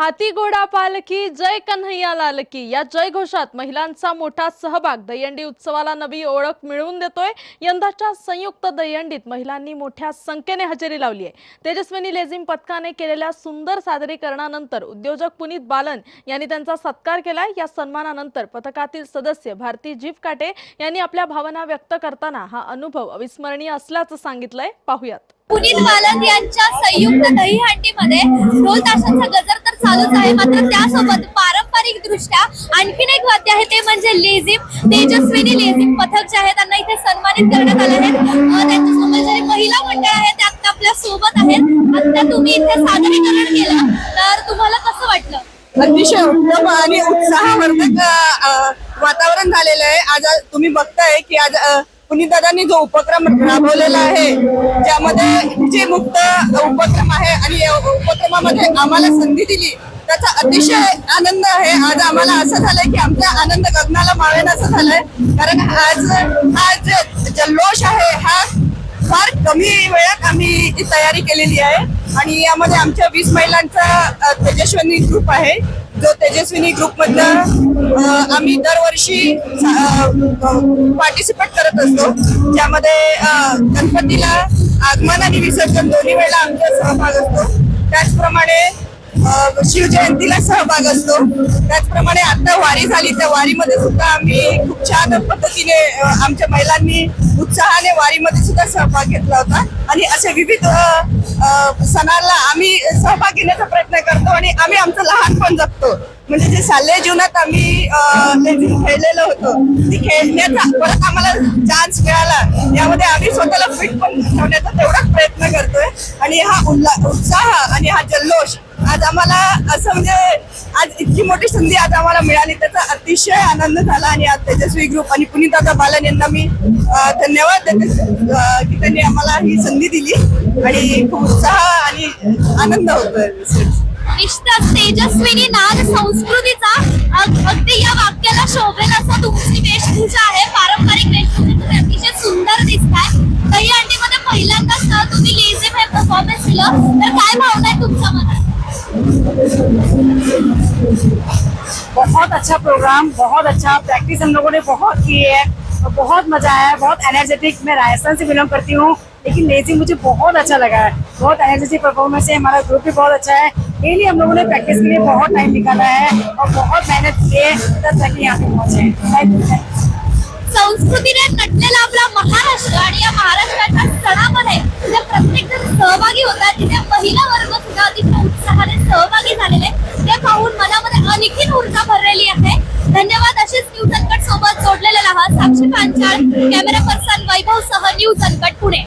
हाती घोडा पालखी जय कन्हैया लालकी. या जय घोषात महिलांचा मोठा सहभाग. दहीहंडी उत्सवाला नवी ओळख मिळवून देतोय. यंदाच्या संयुक्त दहीहंडीत महिलांनी मोठ्या संख्येने हजेरी लावली आहे. तेजस्विनी लेझिम पथकाने केलेल्या सुंदर सादरीकरणानंतर उद्योजक पुनीत बालन यांनी त्यांचा सत्कार केलाय. या सन्मानानंतर पथकातील सदस्य भारती जीवकाटे यांनी आपल्या भावना व्यक्त करताना हा अनुभव अविस्मरणीय असल्याचं सांगितलंय. पाहुयात. पुनीत बालन यांच्या संयुक्त दहीहंडीमध्ये ढोल ताशांचा गजर चालूच आहे. मात्र त्यासोबत पारंपरिक दृष्ट्या आणखीन एक वाद्य आहे ते म्हणजे लेझिम तेजस्विनी लेझिम पथक जे आहे त्यांना इथे सन्मानित करण्यात आले आहेत. त्यांच्यासोबत जे महिला मंडळ आहे ते आता आपल्यासोबत आहेत. आता तुम्ही इथे सादरीकरण केलं तर तुम्हाला कसं वाटलं? अतिशय उत्तम आणि उत्साहवर्धक वातावरण झालेलं आहे. आज तुम्ही बघताय की आज पुनीतदादांनी जो उपक्रम राबवलेला आहे ज्यामध्ये जे मुक्त उपक्रम आहे आणि उपक्रमामध्ये आम्हाला संधी दिली त्याचा अतिशय आनंद आहे. आज आम्हाला असं झालंय की आमचा आनंद गगनाला मावेन असं झालंय. कारण आज हा जे जल्लोष आहे हा फार कमी वेळात आम्ही तयारी केलेली आहे. आणि यामध्ये आमच्या वीस महिलांचा तेजस्वनी ग्रुप आहे. जो तेजस्विनी ग्रुप आम्ही दरवर्षी पार्टिसिपेट करत असतो. ज्यामध्ये गणपतीला आगमन आणि विसर्जन दोन्ही वेळेला आमचा सहभाग असतो. त्याचप्रमाणे शिवजयंतीला सहभाग असतो. त्याचप्रमाणे आता वारी झाली. त्या वारीमध्ये सुद्धा आम्ही खूप छान पद्धतीने आमच्या महिलांनी उत्साहाने वारीमध्ये सुद्धा सहभाग घेतला होता. आणि असे विविध सणाला आम्ही सहभाग घेण्याचा प्रयत्न करतो आणि आम्ही आमचं लहानपण जगतो. म्हणजे जे शालेय जीवनात आम्ही खेळलेलं होतं ते खेळण्याचा परत आम्हाला चान्स मिळाला. यामध्ये आम्ही स्वतःला फिट पण ठेवण्याचा तेवढाच प्रयत्न करतोय. आणि हा उल्ला उत्साह आणि हा जल्लोष आज आम्हाला असं म्हणजे आज इतकी मोठी संधी आज आम्हाला मिळाली. त्याचा अतिशय आनंद झाला आणि आज तेजस्वी ग्रुप आणि पुनीतदा बालन यांना मी धन्यवाद देते. की त्यांनी आम्हाला ही संधी दिली आणि खूप उत्साह आणि आनंद होतोय. तेजस्वीनी तेजस्विनी नाद संस्कृतीचा अगदी या वाक्याला शोभेल असं तुमची वेशभूषा आहे. परफॉर्मन्स तर काय भावना आहे तुमच्या मनात? बहुत अच्छा प्रोग्राम बहुत अच्छा प्रैक्टिस हम लोगों ने बहुत की है। और बहुत मज़ा आया बहुत एनर्जेटिक मैं राजस्थान से बिलोंग करती हूँ लेकिन लेजिंग मुझे बहुत अच्छा लगा है। बहुत एनर्जेटिक परफॉर्मेंस है हमारा ग्रुप भी बहुत अच्छा है। डेली हम लोगों ने प्रैक्टिस के लिए बहुत टाइम निकाला है और बहुत मेहनत की है तब तक यहाँ पे पहुँचे। संस्कृतीने नटलेला आपला महाराष्ट्र आणि या महिला वर्ग सुद्धा अतिशय उत्साहाने सहभागी झालेले ते पाहून मनामध्ये आणखीन ऊर्जा भरलेली आहे. धन्यवाद अशीच न्यूज अनकट सोबत जोडलेले राहा. साक्षी पांचाळ कॅमेरा पर्सन वैभव सह न्यूज अनकट पुणे.